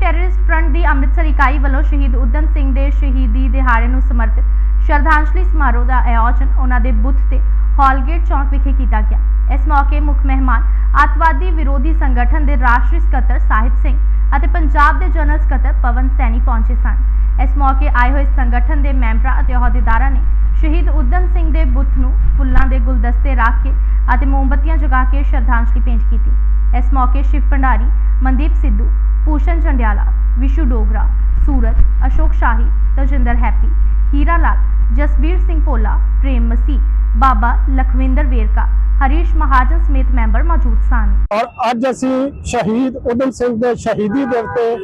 Terrorist front ਦੀ ਅੰਮ੍ਰਿਤਸਰ ਇਕਾਈ ਵੱਲੋਂ ਸ਼ਹੀਦ ਉਦਮ ਸਿੰਘ ਦੇ ਸ਼ਹੀਦੀ ਦਿਹਾੜੇ ਨੂੰ ਸਮਰਪਿਤ ਸ਼ਰਧਾਂਜਲੀ ਸਮਾਰੋਹ ਦਾ ਆਯੋਜਨ ਉਹਨਾਂ ਦੇ ਬੁੱਤ ਤੇ ਹਾਲਗੇਟ ਚੌਂਕ ਵਿਖੇ ਕੀਤਾ ਗਿਆ। ਇਸ ਮੌਕੇ ਮੁੱਖ ਮਹਿਮਾਨ ਅੱਤਵਾਦੀ ਵਿਰੋਧੀ ਸੰਗਠਨ ਦੇ ਰਾਸ਼ਟਰੀ ਸਕੱਤਰ ਸਾਹਿਬ ਸਿੰਘ ਅਤੇ ਪੰਜਾਬ ਦੇ ਜਨਰਲ ਸਕੱਤਰ ਪਵਨ ਸੈਣੀ ਪਹੁੰਚੇ ਸਨ। ਇਸ ਮੌਕੇ ਆਏ ਹੋਏ ਸੰਗਠਨ ਦੇ ਮੈਂਬਰਾਂ ਅਤੇ ਅਹੁਦੇਦਾਰਾਂ ਨੇ ਸ਼ਹੀਦ ਉਦਮ ਸਿੰਘ ਦੇ ਬੁੱਤ ਨੂੰ ਫੁੱਲਾਂ ਦੇ ਗੁਲਦਸਤੇ ਰੱਖ ਕੇ ਅਤੇ ਮੋਮਬੱਤੀਆਂ ਜਗਾ ਕੇ ਸ਼ਰਧਾਂਜਲੀ ਭੇਂਟ ਕੀਤੀ। ਇਸ ਮੌਕੇ ਸ਼ਿਵ ਭੰਡਾਰੀ, ਮਨਦੀਪ ਸਿੱਧੂ ਭੂਸ਼ਣ ਚੰਡਿਆਲਾ, ਵਿਸ਼ੂ ਡੋਗਰਾ, ਸੂਰਜ, ਅਸ਼ੋਕ ਸ਼ਾਹੀ ਤਜਿੰਦਰ ਹੈਪੀ, ਹੀਰਾ ਲਾਲ, ਜਸਬੀਰ ਸਿੰਘ ਭੋਲਾ, ਪ੍ਰੇਮ ਮਸੀਹ, ਬਾਬਾ ਲਖਵਿੰਦਰ ਵੇਰਕਾ, ਹਰੀਸ਼ ਮਹਾਜਨ ਸਮੇਤ ਮੈਂਬਰ ਮੌਜੂਦ ਸਨ। ਔਰ ਅੱਜ ਅਸੀਂ ਸ਼ਹੀਦ ਉਦਮ ਸਿੰਘ ਦੇ ਸ਼ਹੀਦੀ ਦਿਵਸ ਤੇ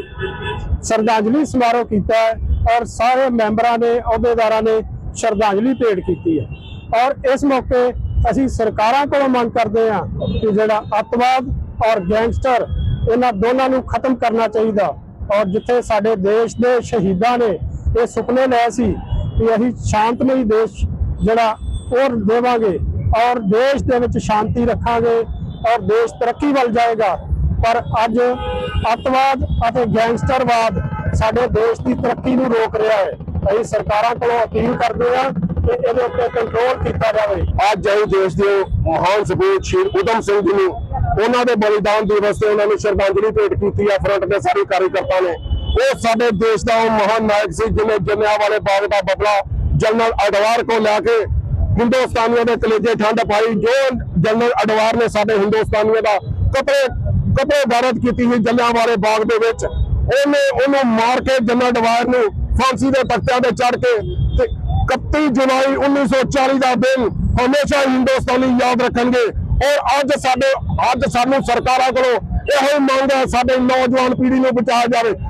ਸ਼ਰਧਾਂਜਲੀ ਸਮਾਰੋਹ ਕੀਤਾ ਔਰ ਸਾਰੇ ਮੈਂਬਰਾਂ ਨੇ, ਅਹੁਦੇਦਾਰਾਂ ਨੇ ਸ਼ਰਧਾਂਜਲੀ ਭੇਟ ਕੀਤੀ ਹੈ। ਔਰ ਇਸ ਮੌਕੇ ਅਸੀਂ ਸਰਕਾਰਾਂ ਕੋਲੋਂ ਮੰਗ ਕਰਦੇ ਹਾਂ ਕਿ ਜਿਹੜਾ ਅੱਤਵਾਦ ਔਰ ਗੈਂਗਸਟਰ ਇਹਨਾਂ ਦੋਨਾਂ ਨੂੰ ਖਤਮ ਕਰਨਾ ਚਾਹੀਦਾ। ਔਰ ਜਿੱਥੇ ਸਾਡੇ ਦੇਸ਼ ਦੇ ਸ਼ਹੀਦਾਂ ਨੇ, ਇਹ ਸੁਪਨੇ ਲਏ ਸੀ ਕਿ ਅਸੀਂ ਸ਼ਾਂਤਮਈ ਦੇਸ਼ ਜਿਹੜਾ, ਉਹ ਦੇਵਾਂਗੇ ਔਰ ਦੇਸ਼ ਦੇ ਵਿੱਚ ਸ਼ਾਂਤੀ ਰੱਖਾਂਗੇ ਔਰ ਦੇਸ਼ ਤਰੱਕੀ ਵੱਲ ਜਾਏਗਾ। ਪਰ ਅੱਜ ਅੱਤਵਾਦ ਅਤੇ ਗੈਂਗਸਟਰਵਾਦ ਸਾਡੇ ਦੇਸ਼ ਦੀ ਤਰੱਕੀ ਨੂੰ ਰੋਕ ਰਿਹਾ ਹੈ। ਅਸੀਂ ਸਰਕਾਰਾਂ ਕੋਲੋਂ ਅਪੀਲ ਕਰਦੇ ਹਾਂ ਕਿ ਇਹਦੇ ਉੱਤੇ ਕੰਟਰੋਲ ਕੀਤਾ ਜਾਵੇ। ਅੱਜ ਅਸੀਂ ਦੇਸ਼ ਦੇ ਮਹਾਨ ਸਪੂਤ ਸ਼ਹੀਦ ਉਦਮ ਸਿੰਘ ਜੀ ਨੂੰ ਉਹਨਾਂ ਦੇ ਬਲੀਦਾਨ ਦਿਵਸ ਤੇ ਉਹਨਾਂ ਨੂੰ ਸ਼ਰਧਾਂਜਲੀ ਭੇਟ ਕੀਤੀ ਹੈ ਫਰੰਟ ਦੇ ਸਾਰੇ ਕਾਰਜਕਰਤਾ ਨੇ। ਉਹ ਸਾਡੇ ਦੇਸ਼ ਦਾ ਉਹ ਮਹਾਨ ਨਾਇਕ ਸੀ ਜਿਹਨੇ ਜਲਿਆਂ ਵਾਲੇ ਬਾਗ ਦਾ ਬਦਲਾ ਜਨਰਲ ਅਡਵਾਰ ਕੋ ਲੈ ਕੇ ਹਿੰਦੁਸਤਾਨੀਆਂ ਦੇ ਕਲੇਜੇ ਠੰਡ ਪਾਈ, ਜੋ ਜਨਰਲ ਅਡਵਾਰ ਨੇ ਸਾਡੇ ਹਿੰਦੁਸਤਾਨੀਆਂ ਦਾ ਕਪੜੇ ਕਪੜੇ ਗਾਰਤ ਕੀਤੀ ਸੀ ਜਲਿਆਂ ਵਾਲੇ ਬਾਗ ਦੇ ਵਿੱਚ। ਉਹਨੇ ਉਹਨੂੰ ਮਾਰ ਕੇ ਜਨਰਲ ਅਡਵਾਰ ਨੂੰ ਫਾਂਸੀ ਦੇ ਤਖਤਿਆਂ ਤੇ ਚੜ ਕੇ ਤੇ 31 ਜੁਲਾਈ 1940 ਦਾ ਦਿਨ ਹਮੇਸ਼ਾ ਹਿੰਦੁਸਤਾਨੀ ਯਾਦ ਰੱਖਣਗੇ। ਔਰ ਅੱਜ ਸਾਡੇ ਅੱਜ ਸਾਨੂੰ ਸਰਕਾਰਾਂ ਕੋਲੋਂ ਇਹੋ ਹੀ ਮੰਗ ਹੈ ਸਾਡੇ ਨੌਜਵਾਨ ਪੀੜ੍ਹੀ ਨੂੰ ਬਚਾਇਆ ਜਾਵੇ।